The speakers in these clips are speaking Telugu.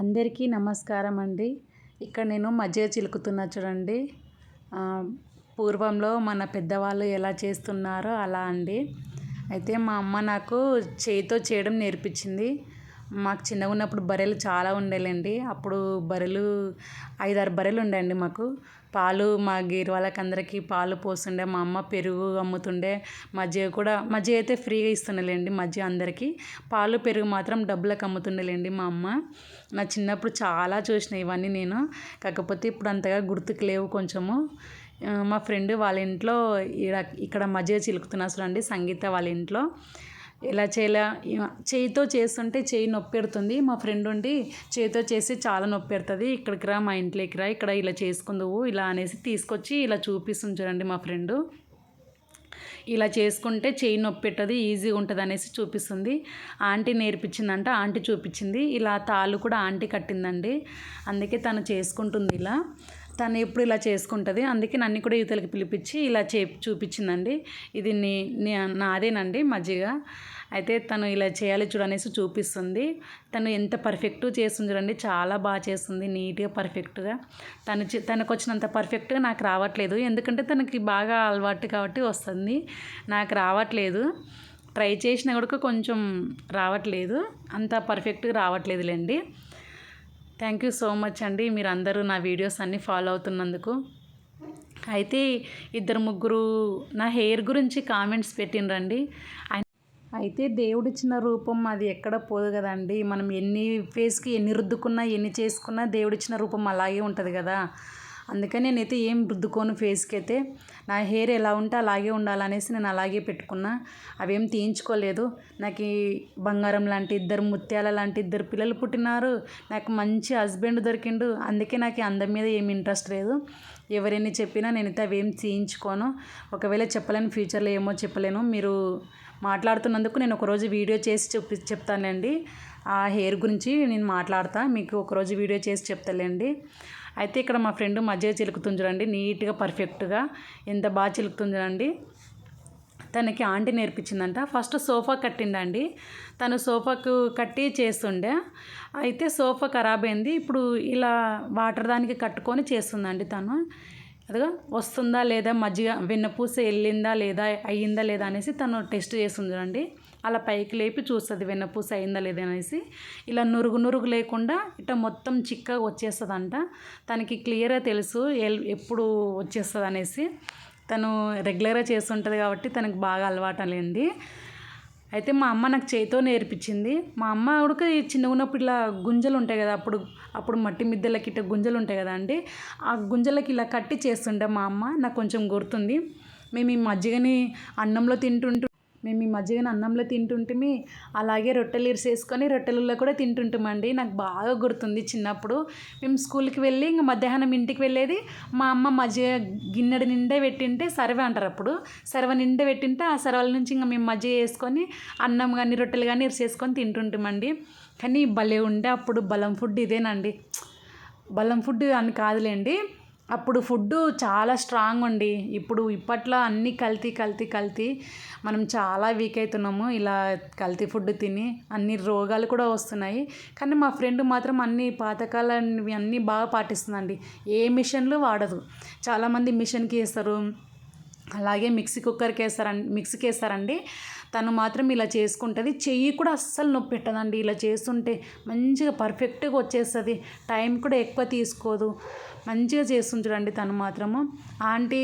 అందరికీ నమస్కారం అండి. ఇక్కడ నేను మజ్జిగ చిలుకుతున్నా చూడండి. పూర్వంలో మన పెద్దవాళ్ళు ఎలా చేస్తున్నారో అలా అండి. అయితే మా అమ్మ నాకు చేయితో చేయడం నేర్పించింది. మాకు చిన్నగా ఉన్నప్పుడు బర్రెలు చాలా ఉండేలేండి. అప్పుడు బర్రెలు ఐదారు బర్రెలు ఉండండి మాకు. పాలు మా గేరు వాళ్ళకి అందరికీ పాలు పోస్తుండే మా అమ్మ పెరుగు అమ్ముతుండే మజ్జిగ కూడా మజ్జిగ అయితే ఫ్రీగా ఇస్తుండేలేండి మజ్జిగ అందరికీ. పాలు పెరుగు మాత్రం డబ్బులకు అమ్ముతుండేలేండి మా అమ్మ. నా చిన్నప్పుడు చాలా చూసిన ఇవన్నీ నేను. కాకపోతే ఇప్పుడు అంతగా గుర్తుకు లేవు కొంచెము. మా ఫ్రెండ్ వాళ్ళ ఇంట్లో ఇక్కడ మజ్జిగ చిలుకుతున్నా అండి సంగీత వాళ్ళ ఇంట్లో. ఎలా చేయాల? చేయితో చేస్తుంటే చేయి నొప్పి పెడుతుంది మా ఫ్రెండ్ ఉండి చేయితో చేసి చాలా నొప్పి పెడుతుంది ఇక్కడికి రా మా ఇంట్లోకి రా ఇక్కడ ఇలా చేసుకుందువు ఇలా అనేసి తీసుకొచ్చి ఇలా చూపిస్తుంది చూడండి మా ఫ్రెండు. ఇలా చేసుకుంటే చేయి నొప్పి పెట్టదు ఈజీగా ఉంటుంది అనేసి చూపిస్తుంది. ఆంటీ నేర్పించిందంట ఆంటీ చూపించింది. ఇలా తాళ్ళు కూడా ఆంటీ కట్టిందండి. అందుకే తను చేసుకుంటుంది ఇలా. తను ఎప్పుడు ఇలా చేసుకుంటుంది. అందుకే నన్ను కూడా యువతలకి పిలిపించి ఇలా చే చూపించిందండి. ఇది నీ నీ నాదేనండి మజ్జిగ. అయితే తను ఇలా చేయాలి చూడనేసి చూపిస్తుంది. తను ఎంత పర్ఫెక్ట్ చేస్తుంది చూడండి. చాలా బాగా చేస్తుంది. నీట్గా పర్ఫెక్ట్గా తను తనకు వచ్చినంత పర్ఫెక్ట్గా నాకు రావట్లేదు. ఎందుకంటే తనకి బాగా అలవాటు కాబట్టి వస్తుంది. నాకు రావట్లేదు. ట్రై చేసినా కూడా కొంచెం రావట్లేదు. అంత పర్ఫెక్ట్గా రావట్లేదులేండి. థ్యాంక్ యూ సో మచ్ అండి. మీరు అందరూ నా వీడియోస్ అన్నీ ఫాలో అవుతున్నందుకు. అయితే ఇద్దరు ముగ్గురు నా హెయిర్ గురించి కామెంట్స్ పెట్టినరండి అయితే దేవుడిచ్చిన రూపం అది ఎక్కడ పోదు కదండి. మనం ఎన్ని ఫేస్కి ఎన్ని రుద్దుకున్నా ఎన్ని చేసుకున్నా దేవుడిచ్చిన రూపం అలాగే ఉంటుంది కదా. అందుకని నేనైతే ఏం రుద్దుకోను ఫేస్కి అయితే నా హెయిర్ ఎలా ఉంటే అలాగే ఉండాలనేసి నేను అలాగే పెట్టుకున్నా. అవేం తీయించుకోలేదు. నాకు బంగారం లాంటి ఇద్దరు ముత్యాల లాంటి ఇద్దరు పిల్లలు పుట్టినారు. నాకు మంచి హస్బెండ్ దొరికిండు. అందుకే నాకు అందం మీద ఏమి ఇంట్రెస్ట్ లేదు. ఎవరైనా చెప్పినా నేనైతే అవేం తీయించుకోను. ఒకవేళ చెప్పలేను ఫ్యూచర్లో ఏమో చెప్పలేను. మీరు మాట్లాడుతున్నందుకు నేను ఒకరోజు వీడియో చేసి చెప్పి చెప్తానండి ఆ హెయిర్ గురించి నేను మాట్లాడతా. మీకు ఒకరోజు వీడియో చేసి చెప్తాలేండి అయితే ఇక్కడ మా ఫ్రెండ్ మధ్య చిలుకుతుంది చూడండి నీట్గా పర్ఫెక్ట్గా. ఎంత బాగా చిలుకుతుంది చూడండి తనకి ఆంటీ నేర్పించిందంట. ఫస్ట్ సోఫా కట్టిండండి తను సోఫాకు కట్టి చేస్తుండే. అయితే సోఫా ఖరాబ్ అయింది. ఇప్పుడు ఇలా వాటర్ దానికి కట్టుకొని చేస్తుందండి తను. అదిగా వస్తుందా లేదా మజ్జిగ వెన్నపూస వెళ్ళిందా లేదా అయ్యిందా లేదా అనేసి తను టెస్ట్ చేస్తుంది చూడండి అలా పైకి లేపి చూస్తుంది వెన్నపూస అయిందా లేదా అనేసి. ఇలా నురుగు నురుగు లేకుండా ఇట్లా మొత్తం చిక్కగా వచ్చేస్తుందంట. తనకి క్లియర్గా తెలుసు ఎల్- ఎప్పుడు వచ్చేస్తుంది అనేసి. తను రెగ్యులర్గా చేస్తుంటుంది కాబట్టి తనకు బాగా అలవాటలేండి అయితే మా అమ్మ నాకు చేతితో నేర్పించింది. మా అమ్మ ఉడక చిన్నగా ఉన్నప్పుడు ఇలా గుంజలు ఉంటాయి కదా అప్పుడు అప్పుడు మట్టి మిద్దెలకి ఇట్లా గుంజలు ఉంటాయి కదా అండి. ఆ గుంజలకి ఇలా కట్టి చేస్తుండే మా అమ్మ నాకు కొంచెం గుర్తుంది. మేము ఈ మజ్జిగని అన్నంలో తింటుంటు మేము ఈ మజ్జిగని అన్నంలో తింటుంటిమి అలాగే రొట్టెలు ఇరిసేసుకొని రొట్టెలలో కూడా తింటుంటామండి. నాకు బాగా గుర్తుంది చిన్నప్పుడు. మేము స్కూల్కి వెళ్ళి ఇంక మధ్యాహ్నం ఇంటికి వెళ్ళేది మా అమ్మ మజ్జిగ గిన్నెడు నిండా పెట్టింటే సర్వే అంటారు అప్పుడు. సర్వ నిండా పెట్టింటే ఆ సర్వల నుంచి ఇంకా మేము మజ్జిగ వేసుకొని అన్నం కానీ రొట్టెలు కానీ ఇరిసేసుకొని తింటుంటామండి. కానీ భలే ఉండే అప్పుడు బలం ఫుడ్ ఇదేనండి. బలం ఫుడ్ అని కాదులేండి. అప్పుడు ఫుడ్ చాలా స్ట్రాంగ్ ఉండి ఇప్పుడు ఇప్పట్లో అన్నీ కల్తీ కల్తీ కల్తీ మనం చాలా వీక్ అవుతున్నాము ఇలా కల్తీ ఫుడ్ తిని అన్ని రోగాలు కూడా వస్తున్నాయి. కానీ మా ఫ్రెండ్ మాత్రం అన్ని పాతకాలవి అన్నీ బాగా పాటిస్తుందండి. ఏ మిషన్లు వాడదు. చాలామంది మిషన్కి వేస్తారు. అలాగే మిక్సీ కుక్కర్కి వేస్తారండి మిక్సీకి వేస్తారండి. తను మాత్రం ఇలా చేసుకుంటుంది. చెయ్యి కూడా అస్సలు నొప్పి పెట్టదండి. ఇలా చేస్తుంటే మంచిగా పర్ఫెక్ట్గా వచ్చేస్తుంది. టైం కూడా ఎక్కువ తీసుకోదు. మంచిగా చేస్తుంటాడండి తను మాత్రము. ఆంటీ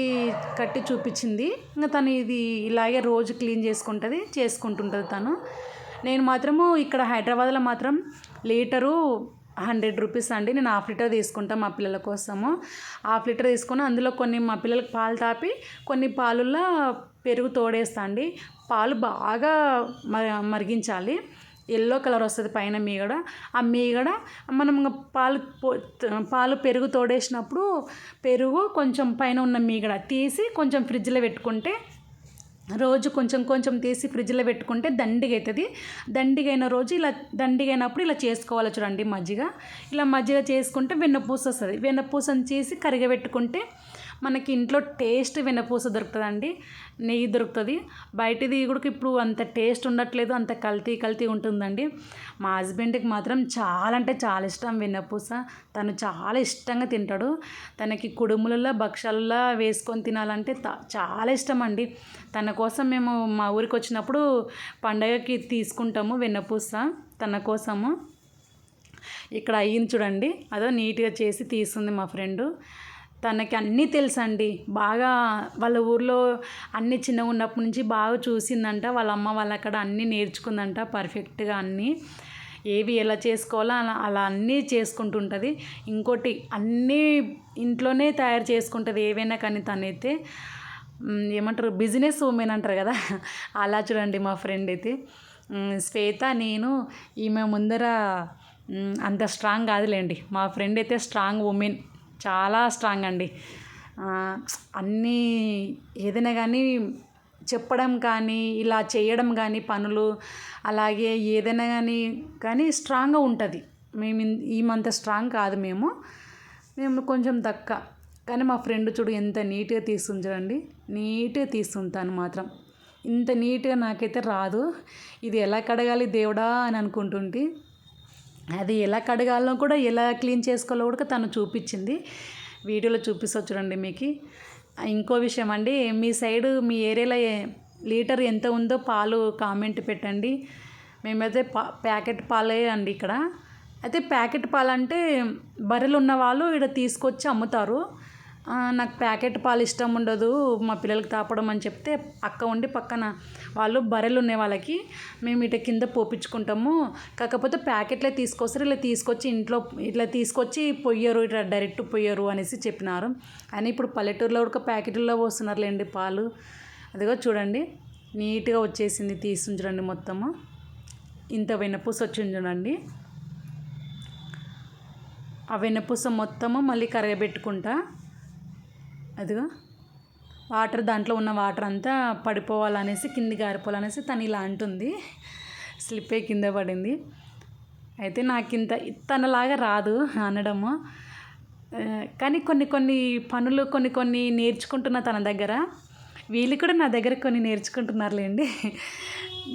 కట్టి చూపించింది. ఇంకా తను ఇది ఇలాగే రోజు క్లీన్ చేసుకుంటుంది చేసుకుంటుంటుంది తను. నేను మాత్రము ఇక్కడ హైదరాబాద్లో మాత్రం లీటరు హండ్రెడ్ రూపీస్ అండి. నేను హాఫ్ లీటర్ తీసుకుంటాను మా పిల్లల కోసము. హాఫ్ లీటర్ తీసుకొని అందులో కొన్ని మా పిల్లలకి పాలు తాపి కొన్ని పాలుల్లో పెరుగు తోడేస్తా అండి. పాలు బాగా మ- మరిగించాలి. ఎల్లో కలర్ వస్తుంది పైన మీగడ. ఆ మీగడ మనం పాలు పాలు పెరుగు తోడేసినప్పుడు పెరుగు కొంచెం పైన ఉన్న మీగడ తీసి కొంచెం ఫ్రిడ్జ్లో పెట్టుకుంటే రోజు కొంచెం కొంచెం తీసి ఫ్రిడ్జ్లో పెట్టుకుంటే దండిగా అవుతుంది దండిగైన రోజు ఇలా దండిగైనప్పుడు అయినప్పుడు ఇలా చేసుకోవాలి చూడండి మజ్జిగ. ఇలా మజ్జిగ చేసుకుంటే వెన్నపూస వస్తుంది వెన్నపూసను చేసి కరిగబెట్టుకుంటే మనకి ఇంట్లో టేస్ట్ వెన్నపూస దొరుకుతుందండి. నెయ్యి దొరుకుతుంది. బయటది కూడా ఇప్పుడు అంత టేస్ట్ ఉండట్లేదు అంత కల్తీ కల్తీ ఉంటుందండి. మా హస్బెండ్కి మాత్రం చాలా అంటే చాలా ఇష్టం వెన్నపూస. తను చాలా ఇష్టంగా తింటాడు. తనకి కుడుములలో భక్షాలలో వేసుకొని తినాలంటే చాలా ఇష్టం అండి తన కోసం మేము మా ఊరికి వచ్చినప్పుడు పండగకి తీసుకుంటాము వెన్నపూస తన కోసము. ఇక్కడ అయ్యింది చూడండి. అదో నీట్గా చేసి తీస్తుంది మా ఫ్రెండు. తనకి అన్నీ తెలుసండి. బాగా వాళ్ళ ఊర్లో అన్ని చిన్నగా ఉన్నప్పటి నుంచి బాగా చూసిందంట. వాళ్ళ అమ్మ వాళ్ళ అక్కడ అన్నీ నేర్చుకుందంట పర్ఫెక్ట్గా అన్నీ. ఏవి ఎలా చేసుకోవాలో అలా అలా అన్నీ చేసుకుంటుంటుంది. ఇంకోటి అన్నీ ఇంట్లోనే తయారు చేసుకుంటుంది ఏవైనా కానీ తనైతే. ఏమంటారు? బిజినెస్ ఉమెన్ అంటారు కదా? అలా చూడండి మా ఫ్రెండ్ అయితే. శ్వేత నేను ఈమె ముందర అంత స్ట్రాంగ్ కాదులేండి. మా ఫ్రెండ్ అయితే స్ట్రాంగ్ ఉమెన్. చాలా స్ట్రాంగ్ అండి. అన్నీ ఏదైనా కానీ చెప్పడం కానీ ఇలా చేయడం కానీ పనులు అలాగే ఏదైనా కానీ కానీ స్ట్రాంగ్గా ఉంటుంది. మేము ఈ ఈమంత స్ట్రాంగ్ కాదు మేము. మేము కొంచెం తక్క కానీ మా ఫ్రెండ్ చూడు ఎంత నీట్గా తీస్తుంది నీట్గా తీసుకుంటాను మాత్రం. ఇంత నీట్గా నాకైతే రాదు. ఇది ఎలా కడగాలి దేవుడా అని అనుకుంటుంటే. అది ఎలా కడగాలో కూడా ఎలా క్లీన్ చేసుకోవాలో కూడా తను చూపించింది. వీడియోలో చూపిస్తా చూడండి మీకు. ఇంకో విషయం అండి మీ సైడ్ మీ ఏరియాలో లీటర్ ఎంత ఉందో పాలు కామెంట్ పెట్టండి. మేమైతే పా ప్యాకెట్ పాలే అండి ఇక్కడ. అయితే ప్యాకెట్ పాలు అంటే బర్రెలు ఉన్న వాళ్ళు ఇక్కడ తీసుకొచ్చి అమ్ముతారు. నాకు ప్యాకెట్ పాలు ఇష్టం ఉండదు మా పిల్లలకి తాపడం అని చెప్తే అక్క ఉండి పక్కన వాళ్ళు బర్రెలు ఉన్నాయి వాళ్ళకి మేము ఇట కింద పోపించుకుంటాము కాకపోతే ప్యాకెట్లే తీసుకొస్తారు ఇలా తీసుకొచ్చి ఇంట్లో ఇట్లా తీసుకొచ్చి పొయ్యరు ఇట్లా డైరెక్ట్ పొయ్యరు అనేసి చెప్పినారు. అని ఇప్పుడు పల్లెటూరులో కూడా ప్యాకెట్లో పోస్తున్నారులేండి పాలు. అదిగో చూడండి నీట్గా వచ్చేసింది తీసి చూడండి మొత్తము. ఇంత వెన్నపూస వచ్చింది చూడండి. ఆ వెన్నపూస మొత్తము మళ్ళీ కరగబెట్టుకుంటా. అదిగో. వాటర్ దాంట్లో ఉన్న వాటర్ అంతా పడిపోవాలనేసి కింది గారిపోవాలనేసి తను ఇలా అంటుంది. స్లిప్ అయి కింద పడింది. అయితే నాకు ఇంత తనలాగా రాదు అనడము. కానీ కొన్ని కొన్ని పనులు కొన్ని కొన్ని నేర్చుకుంటున్న తన దగ్గర. వీళ్ళు కూడా నా దగ్గర కొన్ని నేర్చుకుంటున్నారులేండి.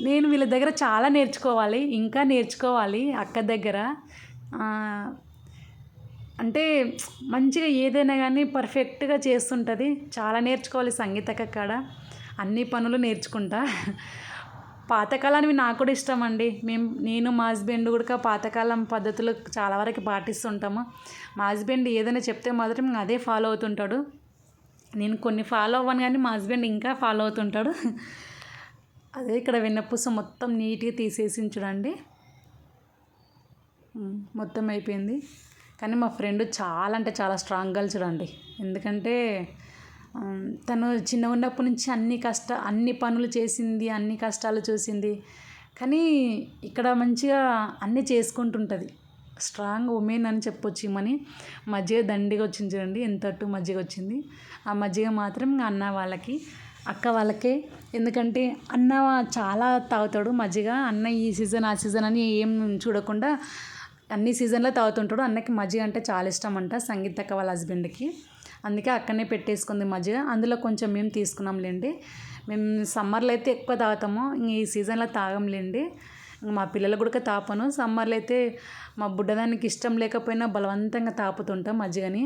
నేను వీళ్ళ దగ్గర చాలా నేర్చుకోవాలి ఇంకా నేర్చుకోవాలి అక్క దగ్గర. అంటే మంచిగా ఏదైనా కానీ పర్ఫెక్ట్గా చేస్తుంటుంది. చాలా నేర్చుకోవాలి సంగీతక కాడ. అన్ని పనులు నేర్చుకుంటా. పాతకాలానివి నాకు కూడా ఇష్టం అండి మేము నేను మా హస్బెండ్ కూడా పాతకాలం పద్ధతులు చాలా వరకు పాటిస్తుంటాము. మా హస్బెండ్ ఏదైనా చెప్తే మాత్రం అదే ఫాలో అవుతుంటాడు. నేను కొన్ని ఫాలో అవ్వను కానీ మా హస్బెండ్ ఇంకా ఫాలో అవుతుంటాడు. అదే ఇక్కడ వెన్నపూస మొత్తం నీట్గా తీసేసి చూడండి. మొత్తం అయిపోయింది. కానీ మా ఫ్రెండ్ చాలా అంటే చాలా స్ట్రాంగ్ గర్ల్ ఎందుకంటే తను చిన్న ఉన్నప్పటి నుంచి అన్ని కష్ట అన్ని పనులు చేసింది అన్ని కష్టాలు చూసింది. కానీ ఇక్కడ మంచిగా అన్నీ చేసుకుంటుంటుంది. స్ట్రాంగ్ ఉమెన్ అని చెప్పొచ్చు ఈమని మజ్జిగ దండిగా వచ్చింది చూడండి. ఎంతట్టు మజ్జిగ వచ్చింది. ఆ మజ్జిగ మాత్రం అన్న వాళ్ళకి అక్క వాళ్ళకే. ఎందుకంటే అన్న చాలా తాగుతాడు మజ్జిగ. అన్న ఈ సీజన్ ఆ సీజన్ అని ఏం చూడకుండా అన్ని సీజన్లో తాగుతుంటాడు. అన్నకి మజ్జిగ అంటే చాలా ఇష్టం అంట సంగీత వాళ్ళ హస్బెండ్కి. అందుకే అక్కడనే పెట్టేసుకుంది మజ్జిగ. అందులో కొంచెం మేము తీసుకున్నాంలేండి. మేము సమ్మర్లో అయితే ఎక్కువ తాగుతాము. ఈ సీజన్లో తాగంలేండి. మా పిల్లలకు కూడా తాపను. సమ్మర్లో అయితే మా బుడ్డదానికి ఇష్టం లేకపోయినా బలవంతంగా తాపుతుంటాం మజ్జిగని.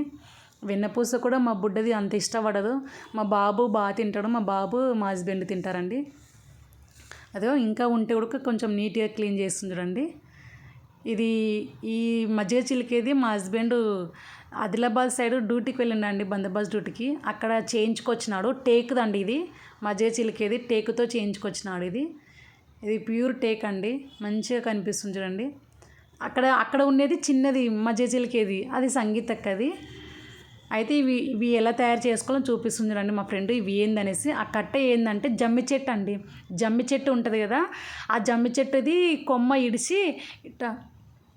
వెన్నపూస కూడా మా బుడ్డది అంత ఇష్టపడదు. మా బాబు బాగా తింటాడు. మా బాబు మా హస్బెండ్ తింటారండి. అదో ఇంకా ఉంటే కూడా కొంచెం నీట్గా క్లీన్ చేస్తుంది చూడండి ఇది ఈ మధ్య చిలికేది మా హస్బెండ్ ఆదిలాబాద్ సైడ్ డ్యూటీకి వెళ్ళిండండి బందోబస్తు డ్యూటీకి. అక్కడ చేయించుకొచ్చినాడు. టేక్దండి ఇది. మధ్య చిలికేది. టేకుతో చేయించుకొచ్చినాడు ఇది. ఇది ప్యూర్ టేక్ అండి. మంచిగా కనిపిస్తుంది చూడండి. అక్కడ అక్కడ ఉండేది చిన్నది మజ్జిగ చిలికేది. అది సంగీతక్కది. అయితే ఇవి ఇవి ఎలా తయారు చేసుకోవాలో చూపిస్తుంది చూడండి మా ఫ్రెండ్. ఇవి ఏందనేసి. ఆ కట్ట ఏందంటే జమ్మి చెట్టు అండి. జమ్మి చెట్టు ఉంటుంది కదా. ఆ జమ్మి చెట్టుది కొమ్మ ఇడిసి ఇట్లా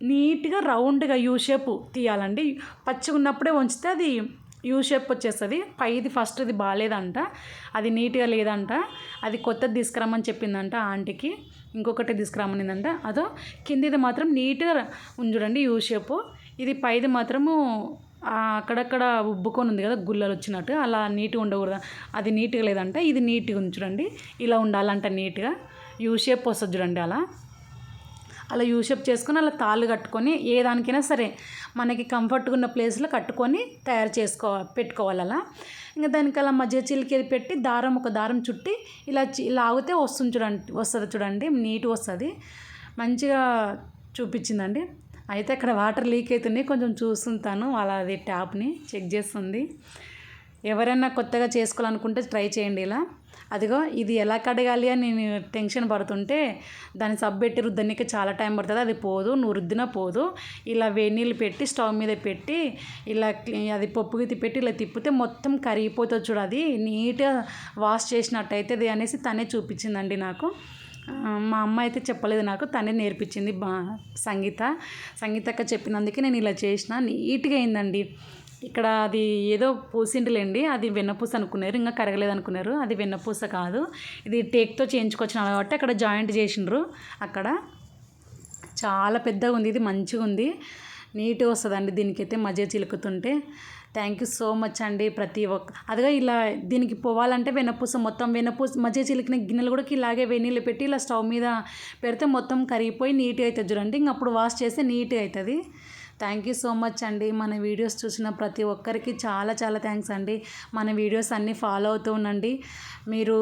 నీట్గా రౌండ్గా యూ షేప్ తీయాలండి. పచ్చిగా ఉన్నప్పుడే ఉంచితే అది యూ షేప్ వచ్చేస్తుంది. పైది ఫస్ట్ది బాగాలేదంట అది నీట్గా లేదంట. అది కొత్తది తీసుకురమ్మని చెప్పిందంట ఆంటీకి. ఇంకొకటి తీసుకురమ్మనిందంట. అదో కిందిది మాత్రం నీట్గా చూడండి యూ షేప్. ఇది పైది మాత్రము అక్కడక్కడ ఉబ్బుకొని ఉంది కదా గుల్లలు వచ్చినట్టు. అలా నీట్గా ఉండకూడదు? అది నీట్గా లేదంట. ఇది నీట్గా ఉంచుడండి ఇలా ఉండాలంట నీట్గా. యూ షేప్ వస్తుంది చూడండి అలా. అలా యూషప్ చేసుకొని అలా తాళ్ళు కట్టుకొని ఏ దానికైనా సరే మనకి కంఫర్ట్గా ఉన్న ప్లేస్లో కట్టుకొని తయారు చేసుకో పెట్టుకోవాలి అలా. ఇంకా దానికి అలా మధ్య చిలికేది పెట్టి దారం ఒక దారం చుట్టి ఇలా చి- వస్తుంది చూడండి వస్తుంది చూడండి నీట్ వస్తుంది. మంచిగా చూపించిందండి. అయితే అక్కడ వాటర్ లీక్ అవుతున్నాయి కొంచెం చూస్తుంటాను. అలా అది ట్యాప్ని చెక్ చేస్తుంది. ఎవరైనా కొత్తగా చేసుకోవాలనుకుంటే ట్రై చేయండి ఇలా. అదిగో ఇది ఎలా కడగాలి అని నేను టెన్షన్ పడుతుంటే దాన్ని సబ్బు పెట్టి రుద్దనికి చాలా టైం పడుతుంది. అది పోదు నువ్వు రుద్దినా పోదు. ఇలా వేడి నీళ్ళు పెట్టి స్టవ్ మీద పెట్టి ఇలా అది పప్పు గిత్తి పెట్టి ఇలా తిప్పితే మొత్తం కరిగిపోతుంది చూడు అది. నీట్గా వాష్ చేసినట్టయితే అనేసి తనే చూపించిందండి నాకు. మా అమ్మ అయితే చెప్పలేదు నాకు తనే నేర్పించింది బా సంగీత. సంగీతక్క చెప్పినందుకే నేను ఇలా చేసిన. నీట్గా అయిందండి. ఇక్కడ అది ఏదో పూసిండులేండి అది వెన్నపూస అనుకున్నారు ఇంకా కరగలేదు అనుకున్నారు అది వెన్నపూస కాదు ఇది టేక్తో చేయించుకొచ్చిన కాబట్టి అక్కడ జాయింట్ చేసిండ్రు అక్కడ. చాలా పెద్దగా ఉంది ఇది మంచిగా ఉంది. నీట్గా వస్తుందండి దీనికైతే మధ్య చిలుకుతుంటే. థ్యాంక్ యూ సో మచ్ అండి ప్రతి ఒక్క అదిగా ఇలా దీనికి పోవాలంటే వెన్నపూస మొత్తం వెన్నపూస మధ్య చిలికిన గిన్నెలు కూడా ఇలాగే వెన్నీళ్ళు పెట్టి ఇలా స్టవ్ మీద పెడితే మొత్తం కరిగిపోయి నీట్గా అవుతుంది చూడండి. ఇంక అప్పుడు వాష్ చేస్తే నీట్గా అవుతుంది. థ్యాంక్ యూ సో మచ్ అండి. మన వీడియోస్ చూసిన ప్రతి ఒక్కరికి చాలా చాలా థ్యాంక్స్ అండి. మన వీడియోస్ అన్నీ ఫాలో అవుతూ ఉండండి. మీరు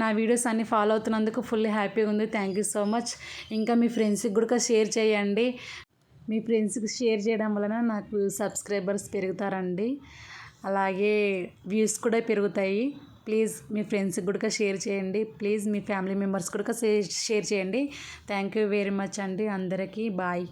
నా వీడియోస్ అన్నీ ఫాలో అవుతున్నందుకు ఫుల్ హ్యాపీగా ఉంది. థ్యాంక్ యూ సో మచ్ ఇంకా మీ ఫ్రెండ్స్కి కూడా షేర్ చేయండి. మీ ఫ్రెండ్స్కి షేర్ చేయడం వలన నాకు సబ్స్క్రైబర్స్ పెరుగుతారండి. అలాగే వ్యూస్ కూడా పెరుగుతాయి. ప్లీజ్ మీ ఫ్రెండ్స్కి కూడా షేర్ చేయండి. ప్లీజ్ మీ ఫ్యామిలీ మెంబర్స్ కూడా షేర్ చేయండి. థ్యాంక్ యూ వెరీ మచ్ అండి. అందరికీ బాయ్